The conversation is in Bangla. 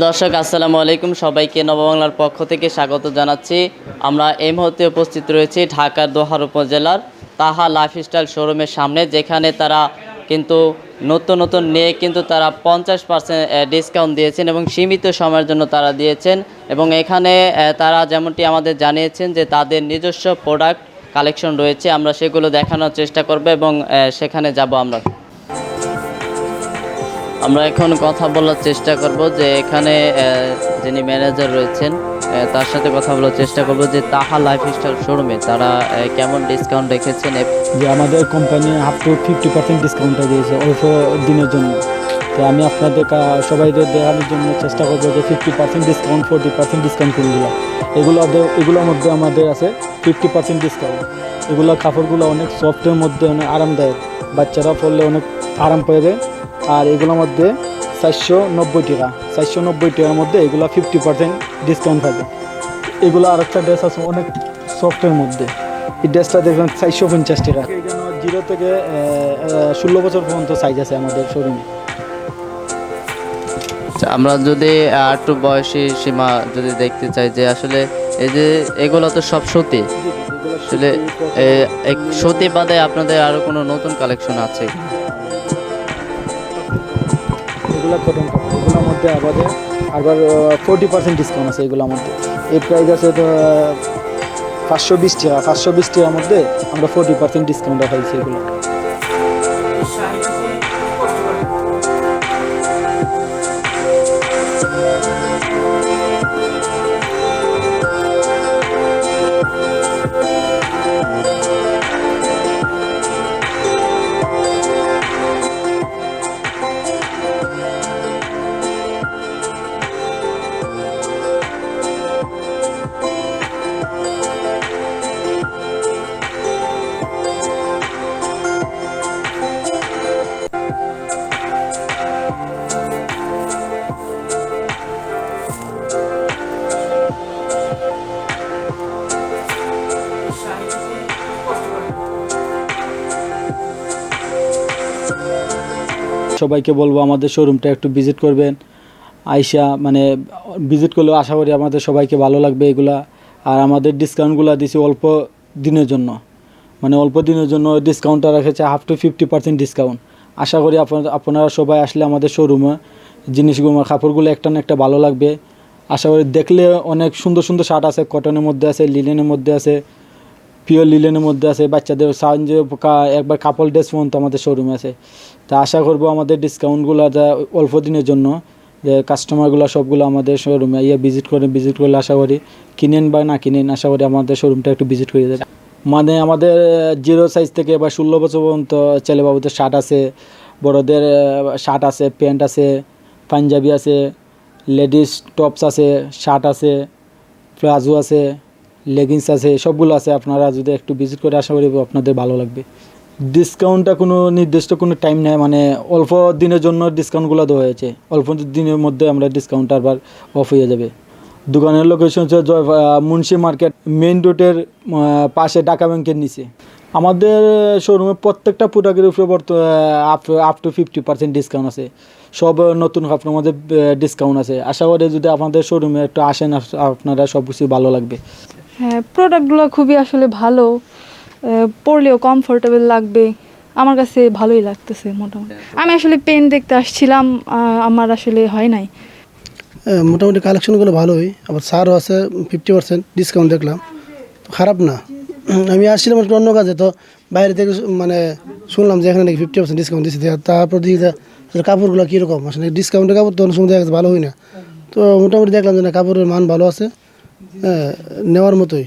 দর্শক, আসসালামু আলাইকুম। সবাইকে নববাংলার পক্ষ থেকে স্বাগত জানাচ্ছি। আমরা এই মুহূর্তে উপস্থিত রয়েছি ঢাকার দোহার উপজেলার তাহা লাইফস্টাইল শোরুমের সামনে, যেখানে তারা কিন্তু নতুন নতুন নিয়ে কিন্তু তারা পঞ্চাশ পার্সেন্ট ডিসকাউন্ট দিয়েছেন এবং সীমিত সময়ের জন্য তারা দিয়েছেন এবং এখানে তারা যেমনটি আমাদের জানিয়েছেন যে তাদের নিজস্ব প্রোডাক্ট কালেকশন রয়েছে, আমরা সেগুলো দেখানোর চেষ্টা করব এবং সেখানে যাব আমরা। আমরা এখন কথা বলার চেষ্টা করব যে এখানে যিনি ম্যানেজার রয়েছেন তার সাথে কথা বলার চেষ্টা করব যে তাহা লাইফস্টাইল শোরুমে তারা কেমন ডিসকাউন্ট রেখেছেন? যে আমাদের company up to fifty percent ডিসকাউন্টটা দিয়েছে অল্প দিনের জন্য। তো আমি আপনাদের সবাইদের দেখানোর জন্য চেষ্টা করব যে fifty percent discount forty percent discount কোনগুলো এগুলো এগুলোর মধ্যে আমাদের আছে ফিফটি পার্সেন্ট ডিসকাউন্ট এগুলো কাপড়গুলো অনেক সফটের মধ্যে অনেক আরামদায়ক। বাচ্চারা পরলে অনেক আরাম পাবে আর এগুলোর মধ্যে চারশো নব্বই টাকা। চারশো নব্বই টাকার মধ্যে এগুলো ফিফটি পার্সেন্ট ডিসকাউন্ট থাকে এগুলো আরেকটা ড্রেস আছে অনেক সফটের মধ্যে। এই ড্রেসটা দেখবেন চারশো পঞ্চাশ টাকা। জিরো থেকে ষোলো বছর পর্যন্ত সাইজ আছে আমাদের শোরুমে আচ্ছা, আমরা যদি একটু বয়সী সীমা যদি দেখতে চাই যে আসলে এই যে এগুলো তো সব সত্যি আসলে সতী বাদে আপনাদের আরও কোনো নতুন কালেকশন আছে? এগুলো কটন কাপড় এগুলোর মধ্যে আমাদের আবার ফোরটি পার্সেন্ট ডিসকাউন্ট আছে এগুলোর মধ্যে। এই প্রাইস আছে তো পাঁচশো বিশ টাকা। পাঁচশো বিশ টাকার মধ্যে আমরা ফোরটি পার্সেন্ট ডিসকাউন্ট রাখাইছি এগুলো। সবাইকে বলব আমাদের শোরুমটা একটু ভিজিট করবেন। আইসা মানে ভিজিট করলেও আশা করি আমাদের সবাইকে ভালো লাগবে এগুলা। আর আমাদের ডিসকাউন্টগুলো দিছি অল্প দিনের জন্য। মানে অল্প দিনের জন্য ডিসকাউন্টটা রেখেছে half to fifty percent discount আশা করি আপনারা সবাই আসলে আমাদের শোরুমে জিনিসগুলো কাপড়গুলো একটা না একটা ভালো লাগবে। আশা করি দেখলে অনেক সুন্দর সুন্দর শার্ট আছে কটনের মধ্যে আছে লিলেনের মধ্যে আছে। পিওর লিলেনের মধ্যে আছে, বাচ্চাদের সাহায্যে একবার কাপড় ড্রেস পর্যন্ত আমাদের শোরুমে আছে। তা আশা করব আমাদের ডিসকাউন্টগুলো যা অল্প দিনের জন্য, যে কাস্টমারগুলো সবগুলো আমাদের শোরুমে ইয়ে ভিজিট করে ভিজিট করলে আশা করি কিনেন বা না কিনেন, আশা করি আমাদের শোরুমটা একটু ভিজিট করে দেবে মানে আমাদের জিরো সাইজ থেকে বা ষোলো বছর পর্যন্ত ছেলে ছেলেবাবুদের শার্ট আছে, বড়দের শার্ট আছে প্যান্ট আছে, পাঞ্জাবি আছে লেডিস টপস আছে শার্ট আছে, প্লাজো আছে। লেগিংস আছে, সবগুলো আছে। আপনারা যদি একটু ভিজিট করে আশা করি আপনাদের ভালো লাগবে। ডিসকাউন্টটা কোনো নির্দিষ্ট কোনো টাইম নেই মানে অল্প দিনের জন্য ডিসকাউন্টগুলো দেওয়া হয়েছে। অল্প দিনের মধ্যে আমরা ডিসকাউন্ট আবার অফ হয়ে যাবে। দোকানের লোকেশন হচ্ছে জয় মুন্সি মার্কেট মেইন রোডের পাশে ঢাকা ব্যাংকের নিচে। আমাদের শোরুমে প্রত্যেকটা প্রোডাক্টের উপরে up up to fifty percent discount আছে। সব নতুন কাপড়ের মধ্যে ডিসকাউন্ট আছে। আশা করি যদি আপনাদের শোরুমে একটু আসেন আপ- আপনারা সব কিছু ভালো লাগবে। হ্যাঁ প্রোডাক্টগুলো খুবই আসলে ভালো। পরলেও কমফোর্টেবল লাগবে। আমার কাছে ভালোই লাগতেছে মোটামুটি। আমি আসলে পেন দেখতে আসছিলাম আমার আসলে হয় নাই। হ্যাঁ, মোটামুটি কালেকশনগুলো ভালোই। আবার সারও আছে ফিফটি পার্সেন্ট ডিসকাউন্ট দেখলাম। খারাপ না। আমি আসছিলাম একটু অন্য কাজে তো বাইরে থেকে মানে শুনলাম যে এখানে নাকি ফিফটি পার্সেন্ট ডিসকাউন্ট দিচ্ছে তারপর দেখি যে আসলে কাপড়গুলো কীরকম? আসলে ডিসকাউন্টের কাপড় তো অনেক সময় দেখা যাচ্ছে ভালো হয় না। তো মোটামুটি দেখলাম যে না কাপড়ের মান ভালো আছে। হ্যাঁ নেওয়ার মতোই।